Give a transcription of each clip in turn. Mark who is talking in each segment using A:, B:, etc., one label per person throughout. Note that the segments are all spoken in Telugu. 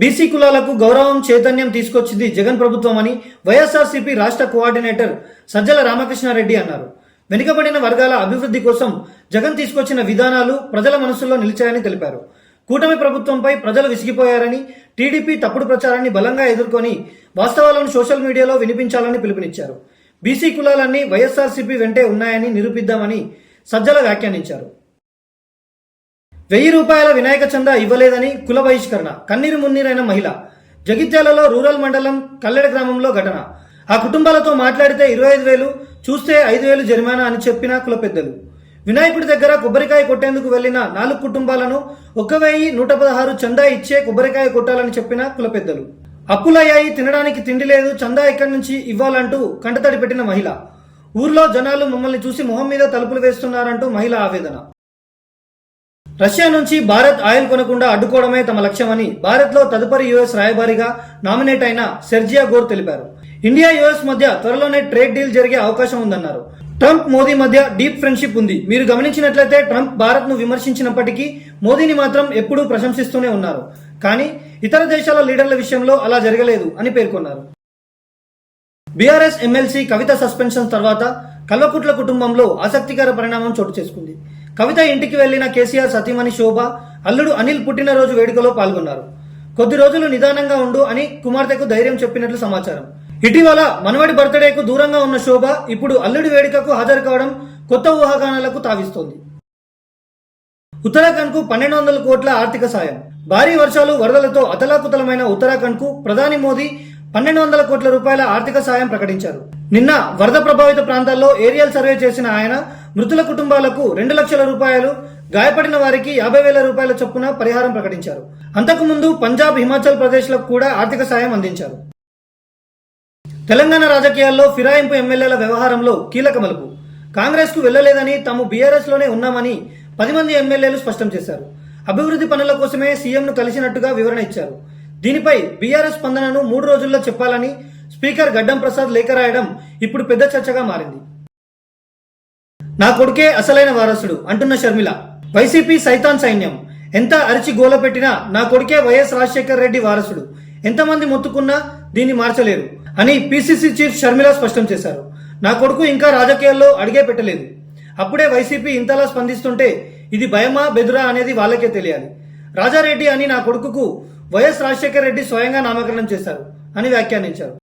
A: బీసీ కులాలకు గౌరవం చైతన్యం తీసుకొచ్చింది జగన్ ప్రభుత్వం అని వైఎస్ఆర్సీపీ రాష్ట్ర కోఆర్డినేటర్ సజ్జల రామకృష్ణారెడ్డి అన్నారు. వెనుకబడిన వర్గాల అభివృద్ధి కోసం జగన్ తీసుకొచ్చిన విధానాలు ప్రజల మనసుల్లో నిలిచాయని తెలిపారు. కూటమి ప్రభుత్వంపై ప్రజలు విసిగిపోయారని టీడీపీ తప్పుడు ప్రచారాన్ని బలంగా ఎదుర్కొని వాస్తవాలను సోషల్ మీడియాలో వినిపించాలని పిలుపునిచ్చారు. బీసీ కులాలన్నీ వైఎస్ఆర్సీపీ వెంటే ఉన్నాయని నిరూపిద్దామని సజ్జల వ్యాఖ్యానించారు. వెయ్యి రూపాయల వినాయక చందా ఇవ్వలేదని కుల బహిష్కరణ కన్నీరు మున్నీరైన మహిళ. జగిత్యాలలో రూరల్ మండలం కల్లెడ గ్రామంలో ఘటన. ఆ కుటుంబాలతో మాట్లాడితే ఇరవై ఐదు వేలు చూస్తే ఐదు వేలు జరిమానా అని చెప్పిన కుల పెద్దలు. వినాయకుడి దగ్గర కొబ్బరికాయ కొట్టేందుకు వెళ్ళిన నాలుగు కుటుంబాలను ఒక వెయ్యి నూట పదహారు చందా ఇచ్చే కొబ్బరికాయ కొట్టాలని చెప్పిన కుల పెద్దలు. అప్పులయ్యాయి తినడానికి తిండి లేదు చందా ఎక్కడి నుంచి ఇవ్వాలంటూ కంటతడి పెట్టిన మహిళ. ఊర్లో జనాలు మమ్మల్ని చూసి మొహం మీద తలుపులు వేస్తున్నారంటూ మహిళ ఆవేదన. రష్యా నుంచి భారత్ ఆయిల్ కొనకుండా అడ్డుకోవడమే తమ లక్ష్యమని భారత్లో తదుపరి యుఎస్ రాయబారిగా నామినేట్ అయిన సెర్జియా గోర్ తెలిపారు. ఇండియా యుఎస్ మధ్య త్వరలోనే ట్రేడ్ డీల్ జరిగే అవకాశం ఉందన్నారు. ట్రంప్ మోదీ మధ్య డీప్ ఫ్రెండ్షిప్ ఉంది. మీరు గమనించినట్లయితే ట్రంప్ భారత్ను విమర్శించినప్పటికీ మోదీని మాత్రం ఎప్పుడూ ప్రశంసిస్తూనే ఉన్నారు. కానీ ఇతర దేశాల లీడర్ల విషయంలో అలా జరగలేదు అని పేర్కొన్నారు. బీఆర్ఎస్ ఎమ్మెల్సీ కవిత సస్పెన్షన్ తర్వాత కల్వకుట్ల కుటుంబంలో ఆసక్తికర పరిణామం చోటు చేసుకుంది. కవిత ఇంటికి వెళ్ళిన కేసీఆర్ సతీమణి శోభ అల్లుడు అనిల్ పుట్టినరోజు వేడుకలో పాల్గొన్నారు. కొద్ది రోజులు నిదానంగా ఉండు అని కుమార్తెకు ధైర్యం చెప్పినట్లు సమాచారం. ఇటీవల మనవడి బర్త్డేకు దూరంగా ఉన్న శోభ ఇప్పుడు అల్లుడి వేడుకకు హాజరు కావడం కొత్త ఊహాగానాలకు తావిస్తోంది. ఉత్తరాఖండ్కు పన్నెండు వందల కోట్ల ఆర్థిక సాయం. భారీ వర్షాలు వరదలతో అతలాకుతలమైన ఉత్తరాఖండ్కు ప్రధాని మోదీ పన్నెండు వందల కోట్ల రూపాయల ఆర్థిక సాయం ప్రకటించారు. నిన్న వరద ప్రభావిత ప్రాంతాల్లో ఏరియల్ సర్వే చేసిన ఆయన మృతుల కుటుంబాలకు రెండు లక్షల రూపాయలు గాయపడిన వారికి యాభై వేల రూపాయల చొప్పున పరిహారం ప్రకటించారు. అంతకుముందు పంజాబ్ హిమాచల్ ప్రదేశ్లకు కూడా ఆర్థిక సాయం అందించారు. తెలంగాణ రాజకీయాల్లో ఫిరాయింపు ఎమ్మెల్యేల వ్యవహారంలో కీలక మలుపు. కాంగ్రెస్కు వెళ్ళలేదని తాము బీఆర్ఎస్లోనే ఉన్నామని పది మంది ఎమ్మెల్యేలు స్పష్టం చేశారు. అభివృద్ధి పనుల కోసమే సీఎంను కలిసినట్టుగా వివరణ ఇచ్చారు. దీనిపై బీఆర్ఎస్ స్పందనను మూడు రోజుల్లో చెప్పాలని స్పీకర్ గడ్డం ప్రసాద్ లేఖ రాయడం ఇప్పుడు పెద్ద చర్చగా మారింది. నా కొడుకే అసలైన వారసుడు అంటున్న షర్మిల. వైసీపీ సైతాన్ సైన్యం. ఎంత అరిచి గోల పెట్టినా నా కొడుకే వైఎస్ రాజశేఖర్ రెడ్డి వారసుడు. ఎంతమంది మొత్తుకున్నా దీన్ని మార్చలేరు అని పిసిసి చీఫ్ షర్మిల స్పష్టం చేశారు. నా కొడుకు ఇంకా రాజకీయాల్లో అడిగే పెట్టలేదు. అప్పుడే వైసీపీ ఇంతలా స్పందిస్తుంటే ఇది భయమా బెదురా అనేది వాళ్ళకే తెలియాలి. రాజారెడ్డి అని నా కొడుకుకు వైఎస్ రాజశేఖర్ రెడ్డి స్వయంగా నామకరణం చేశారు అని వ్యాఖ్యానించారు.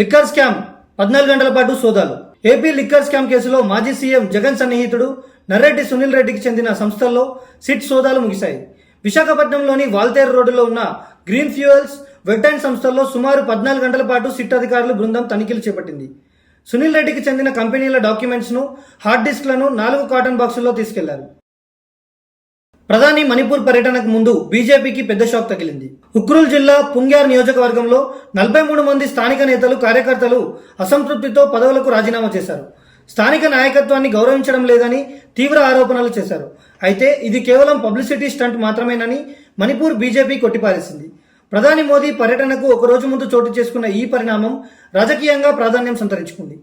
A: Liquor scam. పద్నాలుగు గంటల పాటు సోదాలు. ఏపీ లిక్కర్ స్కామ్ కేసులో మాజీ సీఎం జగన్ సన్నిహితుడు నర్రెడ్డి సునీల్ రెడ్డికి చెందిన సంస్థల్లో సిట్ సోదాలు ముగిశాయి. విశాఖపట్నంలోని వాల్తేరు రోడ్డులో ఉన్న గ్రీన్ ఫ్యూయల్స్ వెటైన్ సంస్థల్లో సుమారు పద్నాలుగు గంటల పాటు సిట్ అధికారులు బృందం తనిఖీలు చేపట్టింది. సునీల్ రెడ్డికి చెందిన కంపెనీల డాక్యుమెంట్స్ను హార్డ్ డిస్క్లను నాలుగు కాటన్ బాక్సుల్లో తీసుకెళ్ళారు. ప్రధాని మణిపూర్ పర్యటనకు ముందు బీజేపీకి పెద్ద షాక్ తగిలింది. ఉక్రూల్ జిల్లా పుంగ్యార్ నియోజకవర్గంలో నలభై మూడు మంది స్థానిక నేతలు కార్యకర్తలు అసంతృప్తితో పదవులకు రాజీనామా చేశారు. స్థానిక నాయకత్వాన్ని గౌరవించడం లేదని తీవ్ర ఆరోపణలు చేశారు. అయితే ఇది కేవలం పబ్లిసిటీ స్టంట్ మాత్రమేనని మణిపూర్ బీజేపీ కొట్టిపారేసింది. ప్రధాని మోదీ పర్యటనకు ఒక రోజు ముందు చోటు చేసుకున్న ఈ పరిణామం రాజకీయంగా ప్రాధాన్యం సంతరించుకుంది.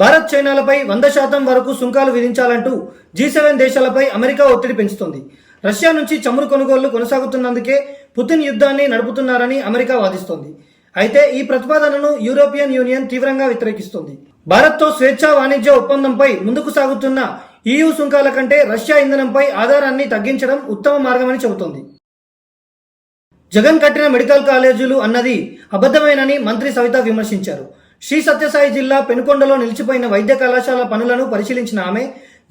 A: భారత్ చైనాలపై వంద శాతం వరకు సుంకాలు విధించాలంటూ జీ సెవెన్ దేశాలపై అమెరికా ఒత్తిడి పెంచుతోంది. రష్యా నుంచి చమురు కొనుగోళ్ళు కొనసాగుతున్నందుకే పుతిన్ యుద్ధాన్ని నడుపుతున్నారని అమెరికా వాదిస్తోంది. అయితే ఈ ప్రతిపాదనను యూరోపియన్ యూనియన్ తీవ్రంగా వ్యతిరేకిస్తోంది. భారత్తో స్వేచ్ఛా వాణిజ్య ఒప్పందంపై ముందుకు సాగుతున్న ఈయూ సుంకాల కంటే రష్యా ఇంధనంపై ఆధారాన్ని తగ్గించడం ఉత్తమ మార్గమని చెబుతోంది. జగన్ కట్టిన మెడికల్ కాలేజీలు అన్నది అబద్ధమేనని మంత్రి సవిత విమర్శించారు. శ్రీ సత్యసాయి జిల్లా పెనుకొండలో నిలిచిపోయిన వైద్య కళాశాల పనులను పరిశీలించిన ఆమె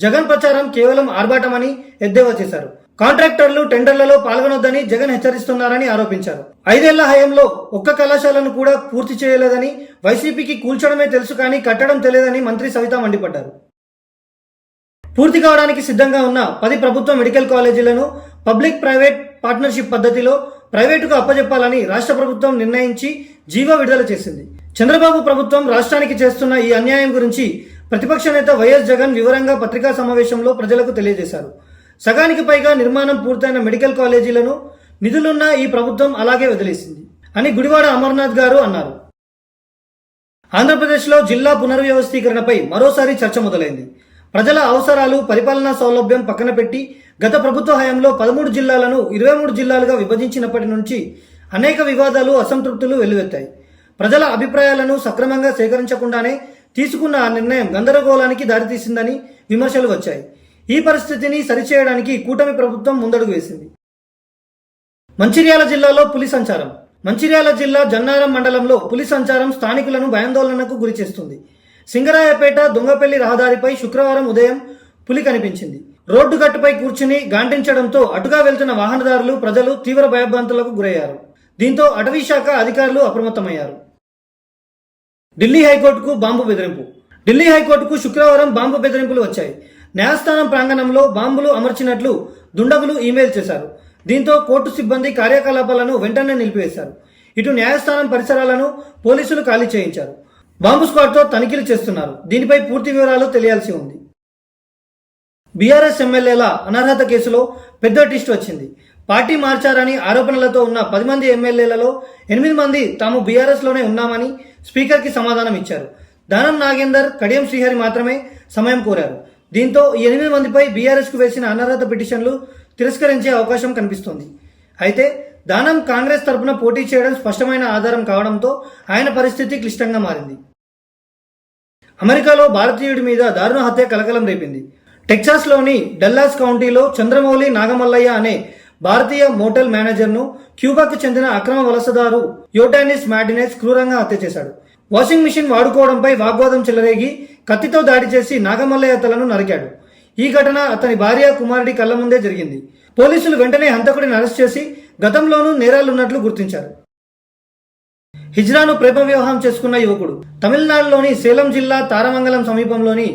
A: జగన్ ప్రచారం కేవలం ఆర్భాటమని ఎద్దేవా చేశారు. కాంట్రాక్టర్లు టెండర్లలో పాల్గొనొద్దని జగన్ హెచ్చరిస్తున్నారని ఆరోపించారు. ఐదేళ్ళ హయాంలో ఒక్క కళాశాలను కూడా పూర్తి చేయలేదని వైసీపీకి కూల్చడమే తెలుసు కానీ కట్టడం తెలియదని మంత్రి సవిత మండిపడ్డారు. పూర్తి కావడానికి సిద్ధంగా ఉన్న పది ప్రభుత్వ మెడికల్ కాలేజీలను పబ్లిక్ ప్రైవేట్ పార్ట్నర్షిప్ పద్ధతిలో ప్రైవేటుకు అప్పజెప్పాలని రాష్ట్ర ప్రభుత్వం నిర్ణయించి జీవో విడుదల చేసింది. చంద్రబాబు ప్రభుత్వం రాష్ట్రానికి చేస్తున్న ఈ అన్యాయం గురించి ప్రతిపక్ష నేత వైఎస్ జగన్ వివరంగా పత్రికా సమావేశంలో ప్రజలకు తెలియజేశారు. సగానికి పైగా నిర్మాణం పూర్తయిన మెడికల్ కాలేజీలను నిధులున్న ఈ ప్రభుత్వం అలాగే వదిలేసింది అని గుడివాడ అమర్నాథ్ గారు అన్నారు. ఆంధ్రప్రదేశ్లో జిల్లా పునర్వ్యవస్థీకరణపై మరోసారి చర్చ మొదలైంది. ప్రజల అవసరాలు పరిపాలనా సౌలభ్యం పక్కన పెట్టి గత ప్రభుత్వ హయాంలో పదమూడు జిల్లాలను ఇరవై మూడు జిల్లాలుగా విభజించినప్పటి నుంచి అనేక వివాదాలు అసంతృప్తులు వెల్లువెత్తాయి. ప్రజల అభిప్రాయాలను సక్రమంగా సేకరించకుండానే తీసుకున్న ఆ నిర్ణయం గందరగోళానికి దారితీసిందని విమర్శలు వచ్చాయి. ఈ పరిస్థితిని సరిచేయడానికి కూటమి ప్రభుత్వం ముందడుగు వేసింది. మంచిర్యాల జిల్లాలో పులి సంచారం. మంచిర్యాల జిల్లా జన్నారం మండలంలో పులి సంచారం స్థానికులను భయాందోళనకు గురిచేస్తుంది సింగరాయపేట దొంగపల్లి రహదారిపై శుక్రవారం ఉదయం పులి కనిపించింది. రోడ్డు గట్టుపై కూర్చుని గాంటించడంతో అటుగా వెళ్తున్న వాహనదారులు ప్రజలు తీవ్ర భయభ్రాంతులకు గురయ్యారు. దీంతో అటవీ శాఖ అధికారులు అప్రమత్తమయ్యారు. ఢిల్లీ హైకోర్టుకు బాంబు బెదిరింపు. ఢిల్లీ హైకోర్టుకు శుక్రవారం బాంబు బెదిరింపులు వచ్చాయి. న్యాయస్థానం ప్రాంగణంలో బాంబులు అమర్చినట్లు దుండగులు ఈమెయిల్ చేశారు. దీంతో కోర్టు సిబ్బంది కార్యకలాపాలను వెంటనే నిలిపివేశారు. ఇటు న్యాయస్థానం పరిసరాలను పోలీసులు ఖాళీ చేయించారు. బాంబు స్క్వాడ్తో తనిఖీలు చేస్తున్నారు. దీనిపై పూర్తి వివరాలు తెలియాల్సి ఉంది. బీఆర్ఎస్ ఎమ్మెల్యేల అనర్హత కేసులో పెద్ద టిస్ట్ వచ్చింది. పార్టీ మార్చారని ఆరోపణలతో ఉన్న పది మంది ఎమ్మెల్యేలలో ఎనిమిది మంది తాము బీఆర్ఎస్లోనే ఉన్నామని స్పీకర్కి సమాధానం ఇచ్చారు. దానం నాగేందర్ కడియం శ్రీహరి మాత్రమే సమయం కోరారు. దీంతో ఈ ఎనిమిది మందిపై బీఆర్ఎస్కు వేసిన అనర్హత పిటిషన్లు తిరస్కరించే అవకాశం కనిపిస్తోంది. అయితే దానం కాంగ్రెస్ తరపున పోటీ చేయడం స్పష్టమైన ఆధారం కావడంతో ఆయన పరిస్థితి క్లిష్టంగా మారింది. అమెరికాలో భారతీయుడి మీద దారుణ హత్య కలకలం రేపింది. టెక్సాస్లోని డల్లాస్ కౌంటీలో చంద్రమౌళి నాగమల్లయ్య అనే భారతీయ మోటల్ మేనేజర్ను క్యూబాకు చెందిన అక్రమ వలసదారు యోటానిస్ మాడినెస్ క్రూరంగా హత్య చేశాడు. వాషింగ్ మిషన్ వాడుకోవడంపై వాగ్వాదం చెలరేగి కత్తితో దాడి చేసి నాగమల్లయ్య తలను నరికాడు. ఈ ఘటన అతని భార్య కుమారుడి కళ్ళ ముందే జరిగింది. పోలీసులు వెంటనే హంతకుడిని అరెస్ట్ చేసి గతంలోనూ నేరాలున్నట్లు గుర్తించారు. హిజ్రాను ప్రేమ వివాహం చేసుకున్న యువకుడు. తమిళనాడులోని సేలం జిల్లా తారమంగళం సమీపంలోని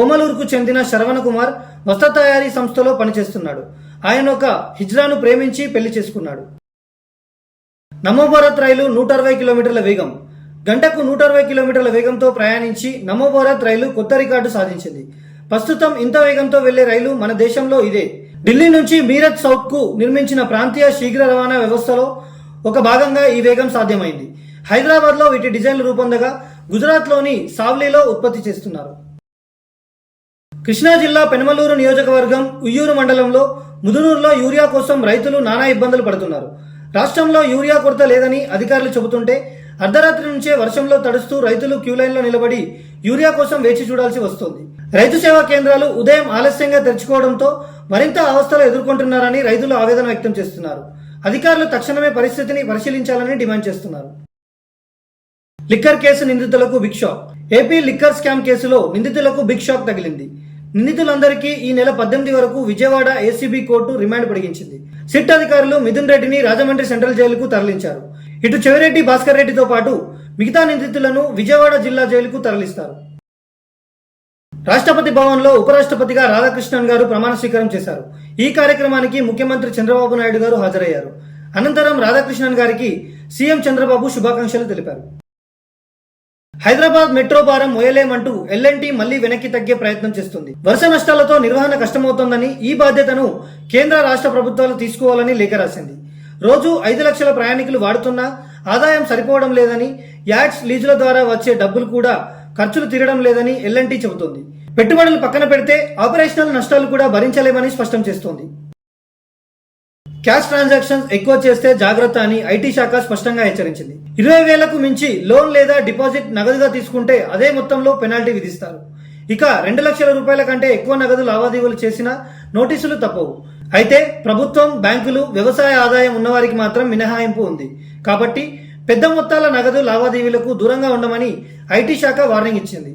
A: ఓమలూరుకు చెందిన శరవణ కుమార్ వస్త్ర తయారీ సంస్థలో పనిచేస్తున్నాడు. ఆయన ఒక హిజ్రాను ప్రేమించి పెళ్ళి చేసుకున్నాడు. నమోభారత్ రైలు నూట అరవై కిలోమీటర్ల వేగం. గంటకు నూట అరవై కిలోమీటర్ల వేగంతో ప్రయాణించి నమోభారత్ రైలు కొత్త రికార్డు సాధించింది. ప్రస్తుతం ఇంత వేగంతో వెళ్ళే రైలు మన దేశంలో ఇదే. ఢిల్లీ నుంచి మీరత్ సౌత్కు నిర్మించిన ప్రాంతీయ శీఘ్ర రవాణా వ్యవస్థలో ఒక భాగంగా ఈ వేగం సాధ్యమైంది. హైదరాబాద్లో వీటి డిజైన్లు రూపొందగా గుజరాత్లోని సావ్లీలో ఉత్పత్తి చేస్తున్నారు. కృష్ణా జిల్లా పెనమలూరు నియోజకవర్గం ఉయ్యూరు మండలంలో ముదునూరులో యూరియా కోసం రైతులు నానా ఇబ్బందులు పడుతున్నారు. రాష్ట్రంలో యూరియా కొరత లేదని అధికారులు చెబుతుంటే అర్ధరాత్రి నుంచే వర్షంలో తడుస్తూ రైతులు క్యూ లైన్లో నిలబడి యూరియా కోసం వేచి చూడాల్సి వస్తోంది. రైతు సేవా కేంద్రాలు ఉదయం ఆలస్యంగా తెరుచుకోవడంతో మరింత అవస్థలు ఎదుర్కొంటున్నారని రైతులు ఆవేదన వ్యక్తం చేస్తున్నారు. అధికారులు తక్షణమే పరిస్థితిని పరిశీలించాలని డిమాండ్ చేస్తున్నారు. లిక్కర్ కేసు నిందితులకు big shock. AP liquor scam కేసులో నిందితులకు బిగ్ షాక్ తగిలింది. నిందితులందరికీ ఈ నెల పద్దెనిమిది వరకు విజయవాడ ఏసీబీ కోర్టు రిమాండ్ పొడిగించింది. సిట్ అధికారులు మిథున్ రెడ్డిని రాజమండ్రి సెంట్రల్ జైలుకు తరలించారు. ఇటు చెవిరెడ్డి భాస్కర్ రెడ్డితో పాటు మిగతా నిందితులను విజయవాడ జిల్లా జైలుకు తరలిస్తారు. రాష్ట్రపతి భవన్లో ఉపరాష్ట్రపతిగా రాధాకృష్ణన్ గారు ప్రమాణ స్వీకారం చేశారు. ఈ కార్యక్రమానికి ముఖ్యమంత్రి చంద్రబాబు నాయుడు గారు హాజరయ్యారు. అనంతరం రాధాకృష్ణన్ గారికి సీఎం చంద్రబాబు శుభాకాంక్షలు తెలిపారు. హైదరాబాద్ మెట్రో భారం మోయలేమంటూ ఎల్ఎన్టీ మళ్ళీ వెనక్కి తగ్గే ప్రయత్నం చేస్తుంది. వరుస నష్టాలతో నిర్వహణ కష్టమవుతోందని ఈ బాధ్యతను కేంద్ర రాష్ట్ర ప్రభుత్వాలు తీసుకోవాలని లేఖ రాసింది. రోజు ఐదు లక్షల ప్రయాణికులు వాడుతున్నా ఆదాయం సరిపోవడం లేదని యాడ్స్ లీజుల ద్వారా వచ్చే డబ్బులు కూడా ఖర్చులు తీరడం లేదని ఎల్ఎన్టీ చెబుతోంది. పెట్టుబడులు పక్కన పెడితే ఆపరేషనల్ నష్టాలు కూడా భరించలేమని స్పష్టం చేస్తోంది. క్యాష్ ట్రాన్సాక్షన్స్ ఎక్కువ చేస్తే జాగ్రత్త అని ఐటీ శాఖ స్పష్టంగా హెచ్చరించింది. ఇరవై వేలకు మించి లోన్ లేదా డిపాజిట్ నగదుగా తీసుకుంటే అదే మొత్తంలో పెనాల్టీ విధిస్తారు. ఇక రెండు లక్షల రూపాయల కంటే ఎక్కువ నగదు లావాదేవీలు చేసినా నోటీసులు తప్పవు. అయితే ప్రభుత్వం బ్యాంకులు వ్యవసాయ ఆదాయం ఉన్నవారికి మాత్రం మినహాయింపు ఉంది. కాబట్టి పెద్ద మొత్తాల నగదు లావాదేవీలకు దూరంగా ఉండమని ఐటీ శాఖ వార్నింగ్ ఇచ్చింది.